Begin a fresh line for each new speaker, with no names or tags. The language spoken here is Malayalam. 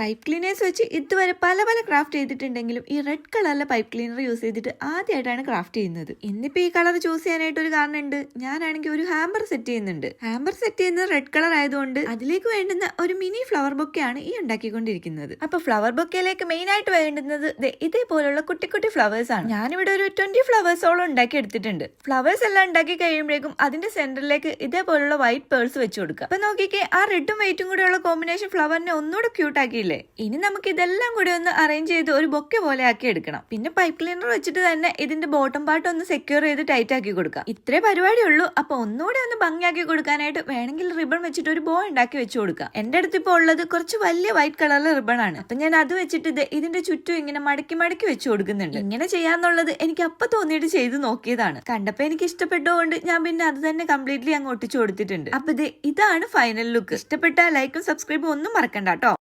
പൈപ്പ് ക്ലീനേഴ്സ് വെച്ച് ഇതുവരെ പല പല ക്രാഫ്റ്റ് ചെയ്തിട്ടുണ്ടെങ്കിലും ഈ റെഡ് കളറിലെ പൈപ്പ് ക്ലീനർ യൂസ് ചെയ്തിട്ട് ആദ്യമായിട്ടാണ് ക്രാഫ്റ്റ് ചെയ്യുന്നത്. ഇന്നിപ്പോ ഈ കളർ ചൂസ് ചെയ്യാനായിട്ട് ഒരു കാരണം ഉണ്ട് ഞാനാണെങ്കിൽ ഒരു ഹാമ്പർ സെറ്റ് ചെയ്യുന്നുണ്ട്. ഹാമ്പർ സെറ്റ് ചെയ്യുന്നത് റെഡ് കളർ ആയതുകൊണ്ട് അതിലേക്ക് വേണ്ടുന്ന ഒരു മിനി ഫ്ലവർ ബൊക്കെയാണ് ഈ ഉണ്ടാക്കിക്കൊണ്ടിരിക്കുന്നത്. അപ്പൊ ഫ്ലവർ ബൊക്കയിലേക്ക് മെയിൻ ആയിട്ട് വേണ്ടുന്നത് ഇതേപോലുള്ള കുട്ടി കുട്ടി ഫ്ലവേഴ്സ് ആണ്. ഞാനിവിടെ ഒരു ട്വന്റി ഫ്ലവേഴ്സോളം ഉണ്ടാക്കി എടുത്തിട്ടുണ്ട്. ഫ്ലവേഴ്സ് എല്ലാം ഉണ്ടാക്കി കഴിയുമ്പോഴേക്കും അതിന്റെ സെന്ററിലേക്ക് ഇതേപോലുള്ള വൈറ്റ് പേഴ്സ് വെച്ച് കൊടുക്കുക. അപ്പൊ നോക്കിക്കേ ആ റെഡും വൈറ്റും കൂടെയുള്ള കോമ്പിനേഷൻ ഫ്ലവറിനെ ഒന്നുകൂടെ ക്യൂട്ട് ആക്കിയില്ലേ? ഇനി നമുക്ക് ഇതെല്ലാം കൂടി ഒന്ന് അറേഞ്ച് ചെയ്ത് ഒരു ബൊക്കെ പോലെ ആക്കി എടുക്കണം. പിന്നെ പൈപ്പ് ക്ലീനർ വെച്ചിട്ട് തന്നെ ഇതിന്റെ ബോട്ടം പാർട്ട് ഒന്ന് സെക്യൂർ ചെയ്ത് ടൈറ്റ് ആക്കി കൊടുക്കാം. ഇത്രേ പരിപാടി ഉള്ളൂ. അപ്പൊ ഒന്നുകൂടി ഒന്ന് ഭംഗിയാക്കി കൊടുക്കാനായിട്ട് വേണമെങ്കിൽ റിബൺ വെച്ചിട്ട് ഒരു ബോ ഉണ്ടാക്കി വെച്ച് കൊടുക്കാം. എന്റെ അടുത്ത് ഇപ്പോൾ ഉള്ളത് കുറച്ച് വലിയ വൈറ്റ് കളറിലെ റിബൺ ആണ്. അപ്പൊ ഞാൻ അത് വെച്ചിട്ട് ഇത് ഇതിന്റെ ചുറ്റും ഇങ്ങനെ മടക്കി മടക്കി വെച്ച് കൊടുക്കുന്നുണ്ട്. ഇങ്ങനെ ചെയ്യാന്നുള്ളത് എനിക്ക് അപ്പൊ തോന്നിയിട്ട് ചെയ്ത് നോക്കിയതാണ്. കണ്ടപ്പോ എനിക്ക് ഇഷ്ടപ്പെട്ടതുകൊണ്ട് ഞാൻ പിന്നെ അത് തന്നെ കംപ്ലീറ്റ്ലി അങ്ങ് ഒട്ടിച്ചു കൊടുത്തിട്ടുണ്ട്. അപ്പൊ ഇത് ഇതാണ് ഫൈനൽ ലുക്ക് ഇഷ്ടപ്പെട്ട ലൈക്കും സബ്സ്ക്രൈബും ഒന്നും മറക്കണ്ട കേട്ടോ